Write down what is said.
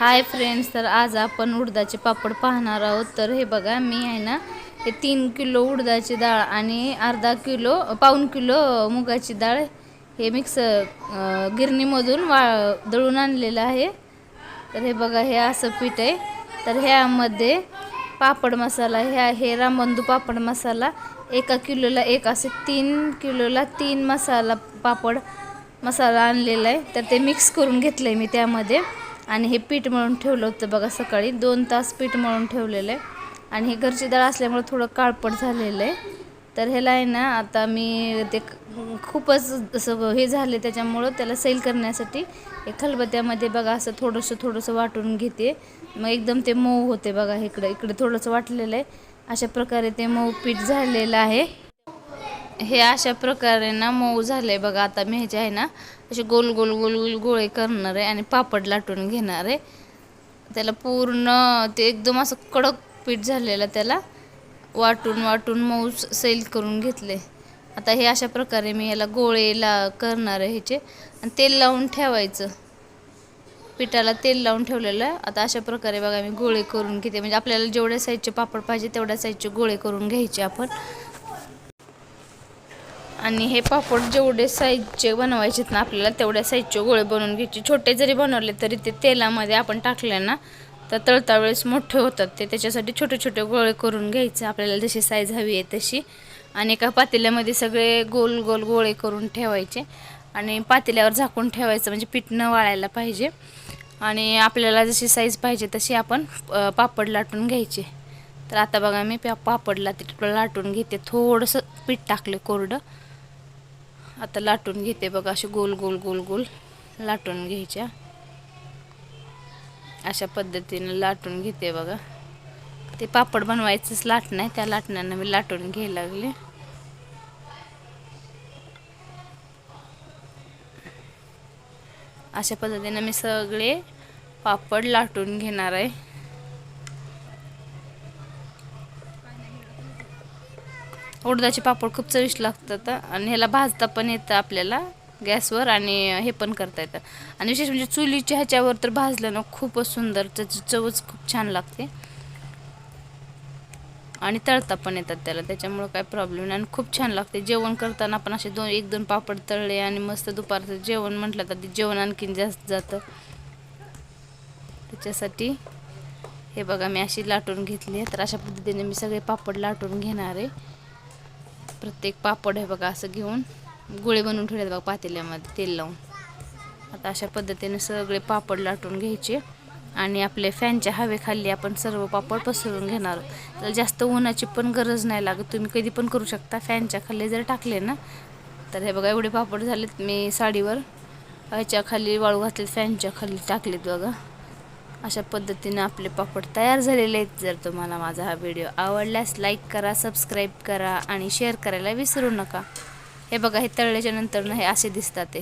Hi friends तर आज आपण उडदाचे पापड पाहणार आहोत. तर हे बघा मी आहे ना हे तीन किलो उडदाची डाळ आणि अर्धा किलो पाऊन किलो मुगाची डाळ हे मिक्स गिरणीमधून वा दळून आणलेलं आहे. तर हे बघा हे असं पीठ आहे. तर ह्यामध्ये पापड मसाला ह्या हे रामबंधू पापड मसाला. एका किलोला एक असे तीन किलोला तीन मसाला पापड मसाला आणलेला आहे. तर ते मिक्स करून घेतलं आहे मी त्यामध्ये. आणि हे पीठ मळून ठेवलं होतं बघा सकाळी. दोन तास पीठ मळून ठेवलेलं आहे. आणि हे घरची डाळ असल्यामुळे थोडं काळपट झालेलं आहे. तर ह्याला आहे ना आता मी ते खूपच असं हे झाले त्याच्यामुळं त्याला सैल करण्यासाठी हे खलबत्त्यामध्ये बघा असं थोडंसं थोडंसं वाटून घेते. मग एकदम ते मऊ होते बघा इकडं. इकडे थोडंसं वाटलेलं आहे. अशा प्रकारे ते मऊ पीठ झालेलं आहे. हे अशा प्रकारे ना मऊ झालंय बघा आता मी ह्याचे आहे ना असे गोल गोल गोल गोल गोळे करणार आहे आणि पापड लाटून घेणार आहे. त्याला पूर्ण ते एकदम असं कडक पीठ झालेलं त्याला वाटून वाटून मऊ स- सैल करून घेतले आता हे अशा प्रकारे मी याला गोळे ला करणार आहे ह्याचे. आणि तेल लावून ठेवायचं. पिठाला तेल लावून ठेवलेलं आहे. आता अशा प्रकारे बघा मी गोळे करून घेते. म्हणजे आपल्याला जेवढ्या साईजचे पापड पाहिजे तेवढ्या साईजचे गोळे करून घ्यायचे आपण. आणि हे पापड जेवढे साईजचे बनवायचे ना आपल्याला तेवढ्या साईजचे गोळे बनवून घ्यायचे. छोटे जरी बनवले तरी ते तेलामध्ये आपण टाकले ना तर तळता वेळेस मोठे होतात. ते त्याच्यासाठी छोटे छोटे गोळे करून घ्यायचे. आपल्याला जशी साईज हवी आहे तशी. आणि एका पातेल्यामध्ये सगळे गोल गोल गोळे करून ठेवायचे. आणि पातेल्यावर झाकून ठेवायचं म्हणजे पीठ न वाळायला पाहिजे. आणि आपल्याला जशी साईज पाहिजे तशी आपण पापड लाटून घ्यायचे. तर आता बघा मी पा पापडला ते लाटून घेते. थोडंसं पीठ टाकले कोरडं. आता लाटून घेते बघा असे गोल गोल गोल गोल लाटून घ्यायच्या. अशा पद्धतीनं लाटून घेते बघा. ते पापड बनवायचंच लाटणं आहे त्या लाटण्यानं मी लाटून घ्यायला लागले. अशा पद्धतीनं मी सगळे पापड लाटून घेणार आहे. उडदाचे पापड खूप चविष्ट लागतात आणि ह्याला भाजता पण येतं आपल्याला गॅसवर आणि हे पण करता येतं. आणि विशेष म्हणजे चुलीच्या ह्याच्यावर तर भाजलं ना खूपच सुंदर त्याची चवच खूप छान लागते. आणि तळता पण येतात त्याला त्याच्यामुळं काय प्रॉब्लेम नाही. आणि खूप छान लागते. जेवण करताना आपण असे दोन एक दोन पापड तळले आणि मस्त दुपारचं जेवण म्हटलं तर ते जेवण आणखीन जास्त जातं. त्याच्यासाठी हे बघा मी अशी लाटून घेतली तर अशा पद्धतीने मी सगळे पापड लाटून घेणार आहे. प्रत्येक पापड हे बघा असं घेऊन गोळे बनवून ठेवले बघा पातेल्यामध्ये तेल लावून. आता अशा पद्धतीने सगळे पापड लाटून घ्यायचे आणि आपल्या फॅनच्या हवेखाली आपण सर्व पापड पसरून घेणार आहोत. तर जास्त उन्हाची पण गरज नाही लागत. तुम्ही कधी पण करू शकता. फॅनच्या खाली जर टाकले ना तर हे बघा एवढे पापड झालेत. मी साडीवर ह्याच्या खाली वाळू घातलेत. फॅनच्या खाली टाकलेत बघा. अशा पद्धतीनं आपले पापड तयार झालेले आहेत. जर तुम्हाला माझा हा व्हिडिओ आवडल्यास लाईक करा सबस्क्राईब करा आणि शेअर करायला विसरू नका. हे बघा हे तळल्याच्या नंतर ना हे असे दिसतात ते.